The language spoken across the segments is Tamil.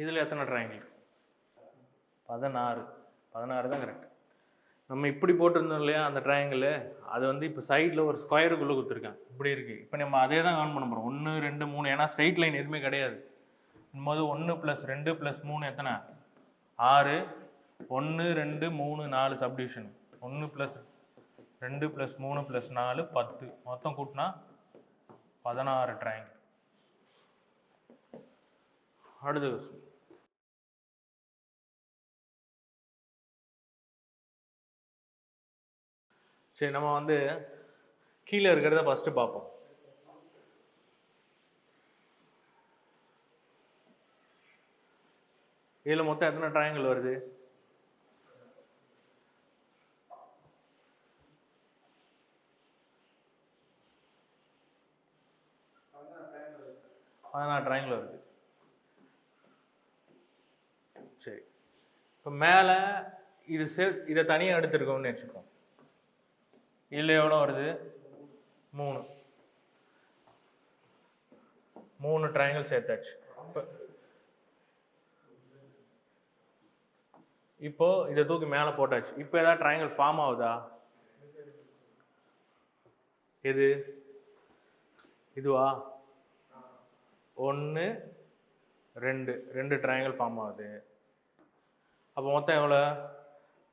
இதில் எத்தனை ட்ரையாங்கிள் பதினாறு. பதினாறு தான் கரெக்ட் நம்ம இப்படி போட்டிருந்தோம் இல்லையா அந்த ட்ரையாங்கிள் அது வந்து இப்போ சைடில் ஒரு ஸ்கொயருக்குள்ளே கொடுத்துருக்கேன் இப்படி இருக்குது இப்போ நம்ம அதே தான் கவுண்ட் பண்ண போகிறோம் ஒன்று ரெண்டு மூணு. ஏன்னா ஸ்ட்ரைட் லைன் எதுவுமே கிடையாது. போது ஒன்று ப்ளஸ் ரெண்டு ப்ளஸ் மூணு எத்தனை? ஆறு. ஒன்று ரெண்டு மூணு நாலு சப்டிவிஷன் ஒன்று ப்ளஸ் ரெண்டு ப்ளஸ் மூணு ப்ளஸ் நாலு பத்து. மொத்தம் கூட்டினா பதினாறு ட்ரையாங்கிள் அடுத்த கொஸ்டின் சரி நம்ம வந்து கீழே இருக்கிறத ஃபஸ்ட்டு பார்ப்போம். இதில் மொத்தம் எத்தனை ட்ராயங்கள் வருது? பதினாறு ட்ராயங்கள் வருது. சரி. இப்போ மேலே இது சே இதை தனியாக எடுத்துருக்கோம்னு வச்சுக்கோம் இதில் எவ்வளோ வருது? மூணு. மூணு ட்ரையாங்கிள் சேர்த்தாச்சு. இப்போ இப்போ இதை தூக்கி மேலே போட்டாச்சு. இப்போ ஏதாவது ட்ரையாங்கிள் ஃபார்ம் ஆகுதா? எது? இதுவா? ஒன்று ரெண்டு. ரெண்டு ட்ரையாங்கிள் ஃபார்ம் ஆகுது. அப்போ மொத்தம் எவ்வளோ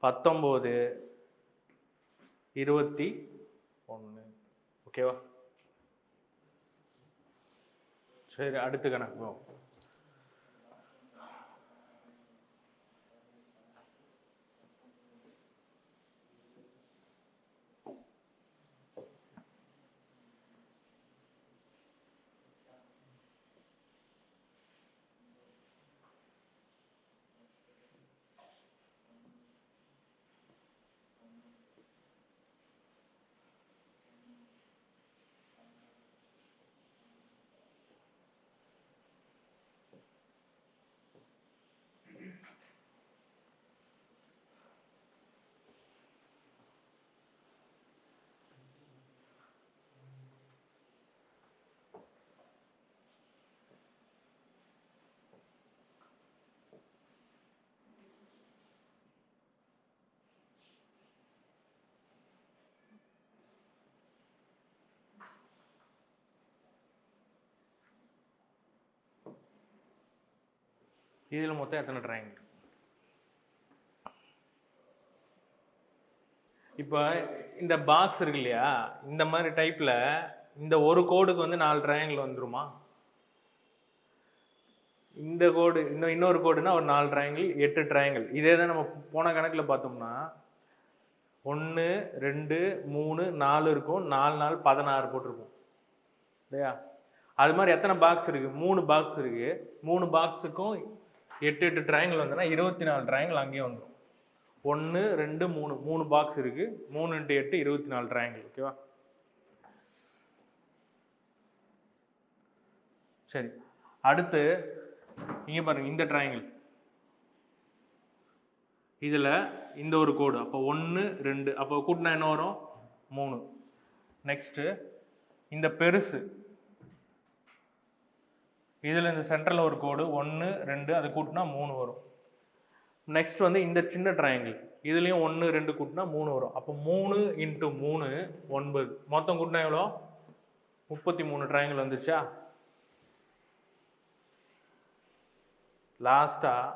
பத்தொம்போது. இருபத்தி ஒன்று ஓகேவா சரி அடுத்த கணக்கு இதில் மொத்தம் எத்தனை ட்ரையாங்கிள் இப்போ இந்த பாக்ஸ் இருக்கு இல்லையா? இந்த மாதிரி டைப்பில் இந்த ஒரு கோடுக்கு வந்து நாலு ட்ரையாங்கிள் வந்துருமா? இந்த கோடு இன்னும் இன்னொரு கோடுனா ஒரு நாலு ட்ரையாங்கிள் எட்டு ட்ரையாங்கிள் இதே தான் நம்ம போன கணக்கில் பார்த்தோம்னா ஒன்று ரெண்டு மூணு நாலு இருக்கும். நாலு நாலு பதினாறு போட்டிருக்கும். இல்லையா? அது மாதிரி எத்தனை பாக்ஸ் இருக்குது மூணு பாக்ஸ் இருக்குது மூணு பாக்ஸுக்கும் எட்டு எட்டு ட்ரையாங்கிள் வந்ததுன்னா இருபத்தி நாலு ட்ரையாங்கிள் அங்கேயே வந்துடும் ஒன்று ரெண்டு மூணு மூணு பாக்ஸ் இருக்குது மூணு இன்ட்டு எட்டு இருபத்தி நாலு ட்ரையாங்கிள் ஓகேவா சரி. அடுத்து இங்கே பாருங்கள் இந்த ட்ரையாங்கிள் இதில் இந்த ஒரு கோடு அப்போ ஒன்று ரெண்டு அப்போ கூட்டினா என்ன வரும்? மூணு. நெக்ஸ்ட்டு இந்த பெருசு. இதில் இந்த சென்டரில் ஒரு கோடு ஒன்று ரெண்டு அதை கூட்டினா மூணு வரும். நெக்ஸ்ட் வந்து இந்த சின்ன ட்ரையாங்கிள் இதுலேயும் ஒன்று ரெண்டு கூட்டினா மூணு வரும். அப்போ மூணு இன்ட்டு மூணு ஒன்பது. மொத்தம் கூட்டினா எவ்வளோ? முப்பத்தி மூணு ட்ரையாங்கிள் வந்துச்சா லாஸ்ட்டாக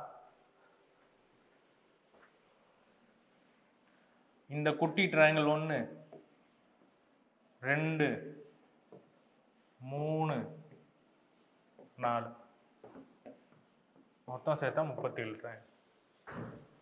இந்த குட்டி ட்ரையாங்கிள் ஒன்று ரெண்டு மூணு நாலு. மொத்தம் சேர்த்தா முப்பத்தேழு ட்ரையாங்கிள்